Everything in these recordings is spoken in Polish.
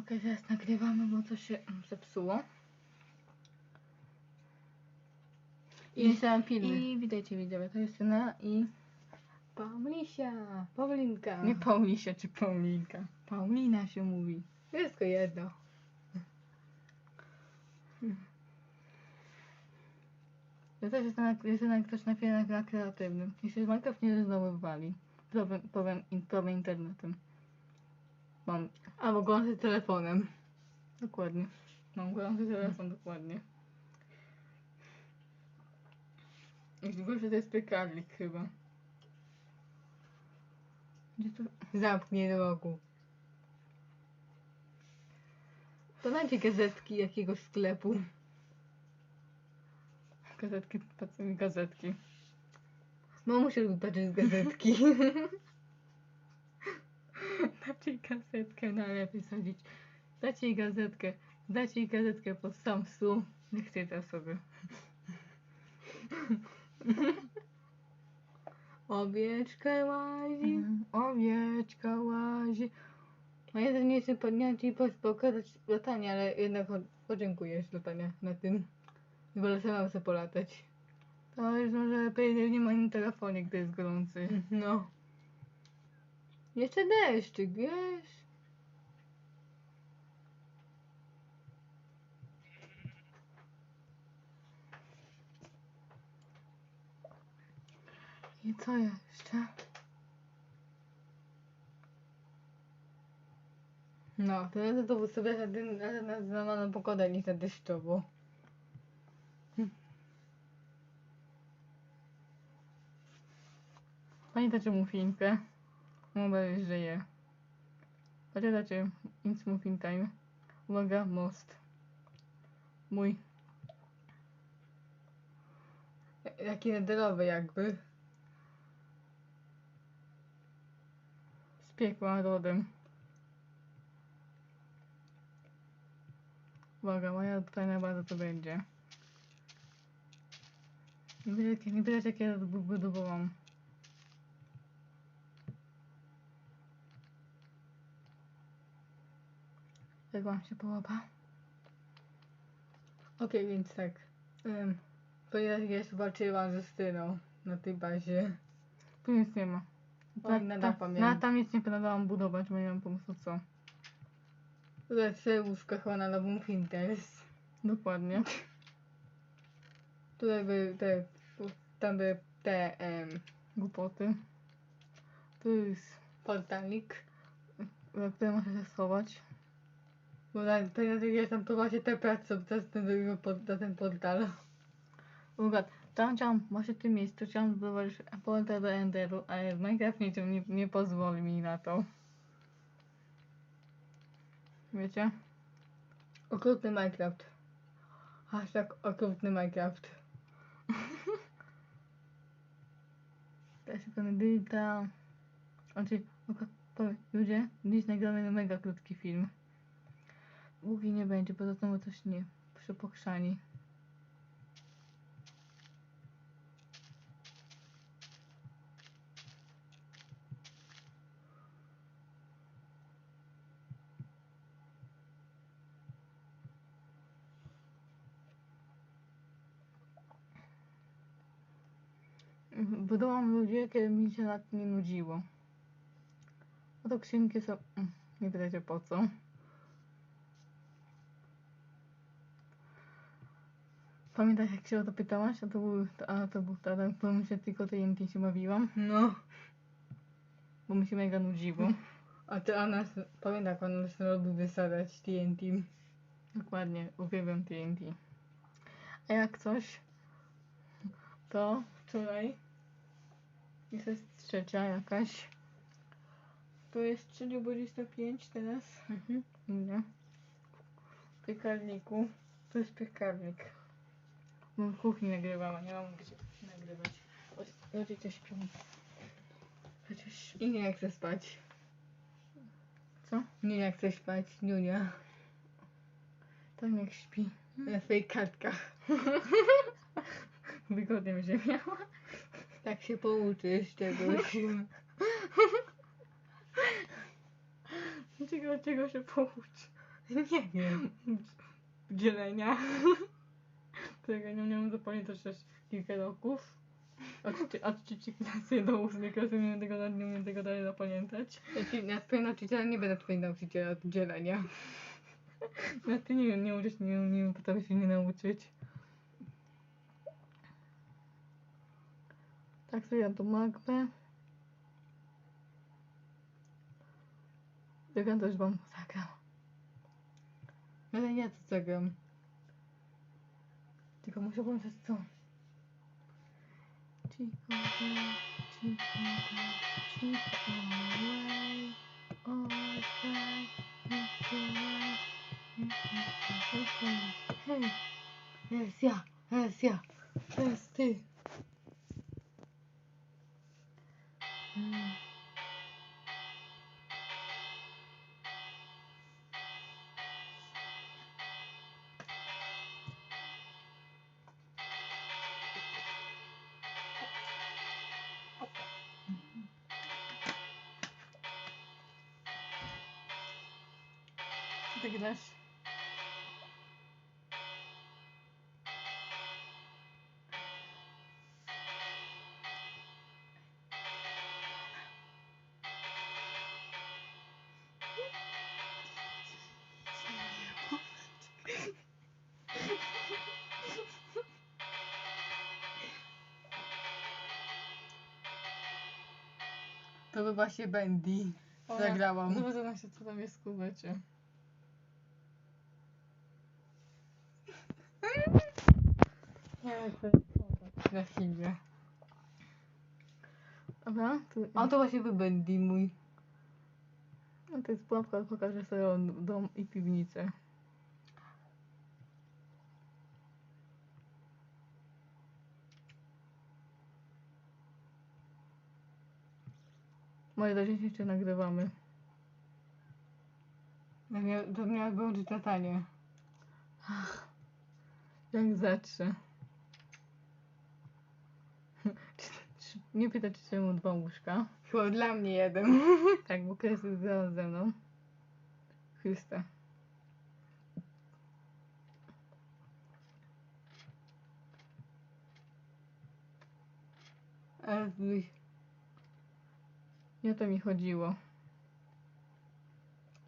Okej, teraz nagrywamy, bo to się mm, zepsuło. I, I, filmy. I witajcie widzowie, to jest Syna i Paulisia, Paulinka. nie Paulisia czy Paulinka. Paulina się mówi. Wszystko jedno. Ja też jestem, jak- jestem jak ktoś na filmach na kreatywnym. Jeśli Minecraft nie znowu wywali, powiem, powiem, powiem internetem. Mam, Albo głosy telefonem. dokładnie. Mam gorący telefon, dokładnie. Jeśli gorszy to jest piekarnik chyba. Gdzie to? Zamknij do roku. To dajcie gazetki jakiegoś sklepu. Gazetki, gazetki. Mamusia lubi patrzeć z gazetki. Dajcie jej gazetkę, najlepiej sadzić. Dajcie jej gazetkę. Dajcie jej gazetkę pod sam stół. Niech czyta sobie. Owieczka łazi. Mhm. Owieczka łazi. A ja nie chcę podnieść i pokazać latania, ale jednak podziękuję z latania na tym. Wolę sama sobie polatać. To jest może lepiej nie ma na telefonie, gdy jest gorący. No. Jeszcze deszczyk, wiesz? I co jeszcze? No, to ja to sobie na złamaną pogodę niż na deszczowo. Pamiętacie muffinkę? Chyba już żyje. Pamiętacie It's Muffin Time? Uwaga, most. Mój. Jaki nederowy jakby. Z piekła rodem. Uwaga, moja pytania bardzo to będzie. Nie widać, nie widać jak ja bu- budowałam. Jak wam się podoba? Okej, więc tak. Um, ponieważ ja jeszcze walczyłam ze Styną na tej bazie. Tu nic nie ma. Nadal tam, pamiętam. na, tam nic nie planowałam budować, bo nie mam pomysłu co. Tutaj łóżka chyba na nową Finters. Dokładnie. Tutaj były te, tam były te em, Głupoty. Tu jest, portalik. za które muszę się schować. Bo na, to ja jest tam to właśnie te prace, jest ten, na ten portal. Uwaga, tam chciałam, właśnie w tym miejscu chciałam zbudować portal do Enderu, ale Minecraft nie, nie, nie pozwoli mi na to. Wiecie? Okrutny Minecraft. Hashtag okrutny Minecraft. Pewnie builda. Znaczy, ludzie, dziś nagramy mega krótki film. Długi nie będzie, bo to znowu coś nie przepokrzani. Budowałam ludzie, kiedy mi się nad nie nudziło. Oto skrzynki są... mm, Nie pytajcie po co. Pamiętasz jak się o to pytałaś? A to był, a to był w którym się tylko TNT się bawiłam, No. bo mi się mega nudziło. A ty Anna, pamiętam jak ona się lubi wysadzać TNT. Dokładnie, uwielbiam TNT. A jak coś, to wczoraj jest jest trzecia jakaś. Tu jest 3.25 teraz. Mhm. Nie. W piekarniku. To jest piekarnik. Bo w kuchni nagrywała, nie mam gdzie nagrywać. O- Rodzice śpią. Chociaż... I nie chcę spać. Co? Nie chcę spać, Niunia. Tam jak śpi. Na swoich kartkach. Wygodnie będzie miała. Tak się pouczysz czegoś. Czego, czego się pouczy? Nie wiem. dzielenia. Którego nie miałam zapamiętać też kilka roków. Od, od trzeciej klasy do ósmej klasy nie tego, nie umiem tego dalej zapamiętać. Znaczy, ja twojego nauczyciela nie będę twoim nauczycielem od dzielenia. No ty nie wiem, nie uczyć, nie, nie potrafię się nie nauczyć. Tak sobie ja tu magmę. Ja też wam zagram. Ale ja to zagram. Tylko muszę włączyć co? Chico, Chico, Chico, away, all time, Hej, jest ja, jest ja, ty grasz? To by właśnie Bendy. Zagrałam. Zobaczę się, co tam jest w kuwecie. Nie, to na filmie. Dobra, tu, A to właśnie Bendy mój. no to jest pułapka, pokażę sobie dom i piwnicę. Moje do 10 nagrywamy. To mia- To miało wyłączyć latanie. Jak zatrze. Nie pytać czemu dwa łóżka. Chyba dla mnie jeden. Tak, bo Kres jest zaraz ze mną. Chryste. Ale. Nie o to mi chodziło.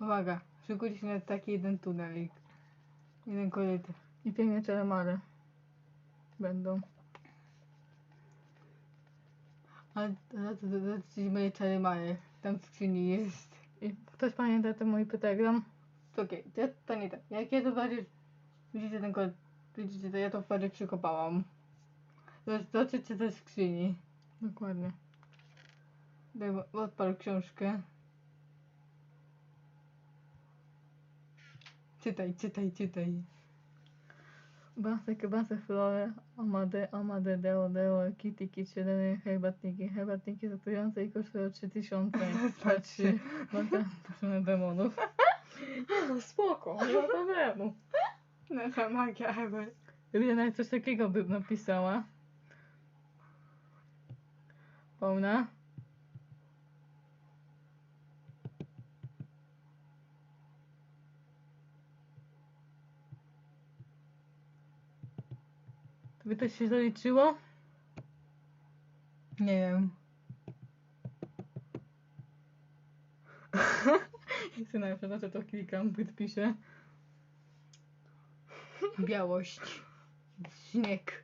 Uwaga, szykujcie się na taki jeden tunelik. Jeden korytarz. I piękne telemary. Będą. To, to moje czary małe. Tam w skrzyni jest. I ktoś pamięta ten mój pentagram? Okej, to, to nie tak. Jak ja to bardziej... Widzicie ten kod... Widzicie, to ja to bardziej przykopałam. Zobaczycie w skrzyni. Dokładnie. Daj, odpal książkę. Czytaj, czytaj, czytaj. Basy, kiełbasy, flore, amade, amade, deo, deo, kitty, kit, siedemy, herbatniki, herbatniki zatujące i kosztują 3000. Patrzy, na demonów. No spoko, nie ma problemu. Nasza magia. Gdyby nawet coś takiego bym napisała. Pełna. To by też się zaliczyło? Nie wiem. Sobie na przykład to klikam, podpiszę. Białość. Śnieg.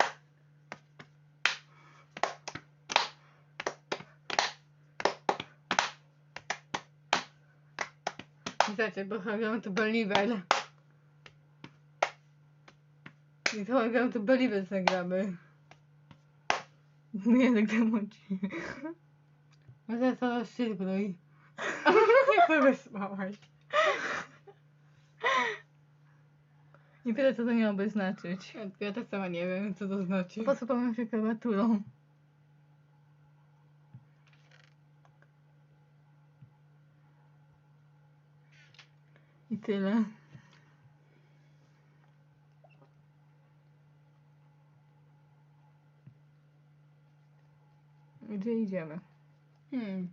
Wiecie, bo to Believer. I to Hagam to Believer zagramy. Nie, tak demonci. No teraz to. Jak to wysłałaś? Nie wiem, co to miałoby znaczyć. Ja, ja tak sama nie wiem, co to znaczy. Po co powiem się klawiaturą? I tyle. Gdzie idziemy? Hmm.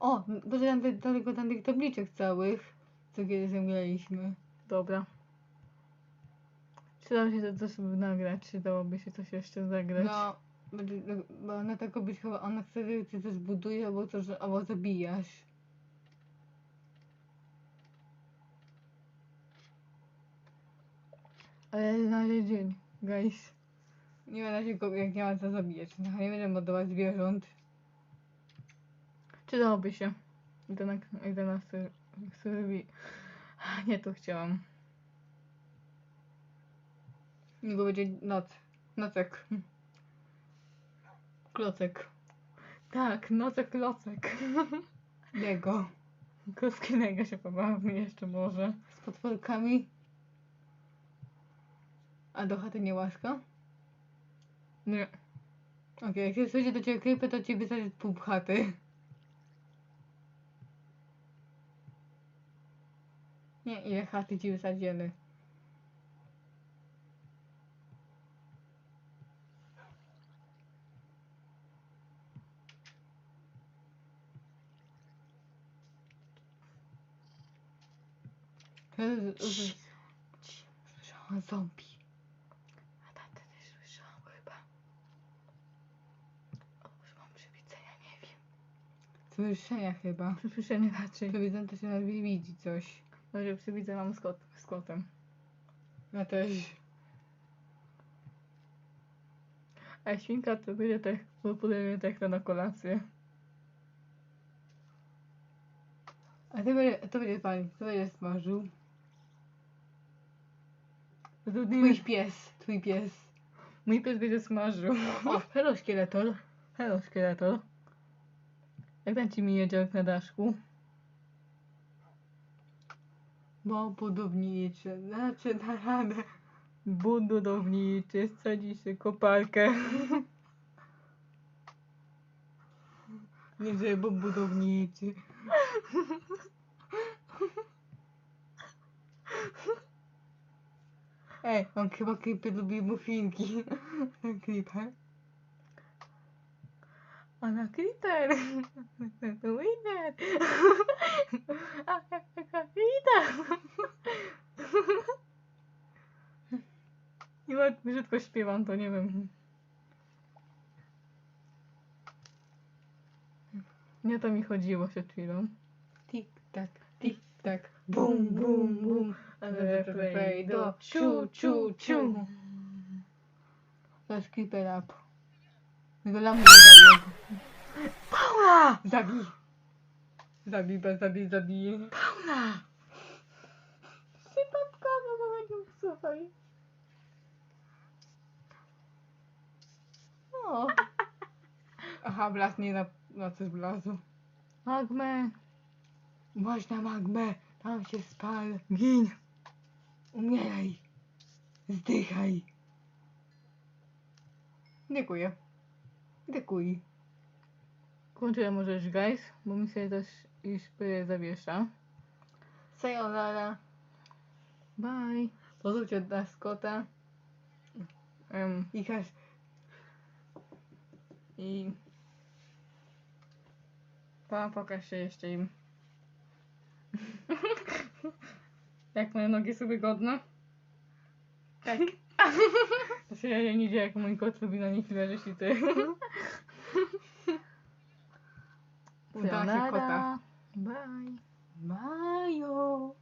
O, bo tam, tam, tam, tam tych tabliczek całych, co kiedyś graliśmy. Dobra. Czy dało się to coś nagrać? Czy dałoby się coś jeszcze zagrać? No, no, bo ona tak być chyba, ona chce, że ty coś buduje, albo coś, albo zabijasz. Ale na razie dzień, guys. Nie ma na razie jak nie ma co zabijać. No, nie będę modować zwierząt. Czy dałoby się? 11, 11 serwi. Nie to chciałam. Niego będzie noc. Nocek. Klocek. Tak, nocek klocek. Lego. Kostkinego się pobawmy jeszcze może. Z potworkami. A do chaty nie łaska? Nie. Okej, jak się schodzi do ciebie creeper, to ci wystarczy pół chaty. Nie, ile chaty ci wysadzimy. Słyszałam zombie. A tatę też słyszałam chyba. O, już mam przywidzenia, nie wiem. Słyszenia chyba. Przypuszczenie raczej. Przewidzę to się na widzi coś. Może przywidzę mam z, kot, z kotem. Ja też. A świnka to będzie tak, podejmie tak to na kolację. A ty będzie, to będzie pan, to będzie smażył. Twój pies, twój pies. Mój pies będzie smażył. O, hello szkieletor. Hello, szkieletor. Jak tam ci mije działek na daszku? Bo budowniczy, znaczy na radę. Budowniczy, sadzi się koparkę. Nie że bo budowniczy. Ej, on chyba creeper lubi muffinki. Ten Creeper! To winner! A jaka Creeper! Nie ma, brzydko śpiewam, to nie wiem. Nie to mi chodziło przed chwilą. Tik tak, tik tak. Bum, bum, bum. Refrej do ciu, ciu, ciu. To jest creeper up. Nie daję. Paula! Zabij. Zabij, bez zabij, zabij. Paula! Przypadkowo, bo będzie słuchaj. O. Aha, blaz nie na, na coś blazu. Magmę! Można magmę, tam się spal. Gin! Umieraj. Zdychaj. Dziękuję. Dziękuję. Kończymy może już, guys, bo mi się też już zawiesza. Sayonara. Bye! Pozdrówcie od nas kota. Um, I każ... I... Pa, pokaż się jeszcze im. Jak moje nogi są wygodne? Tak. Się ja nie dzieje, jak mój kot lubi na nich leżeć i ty. Uda się kota. Bye. Majo.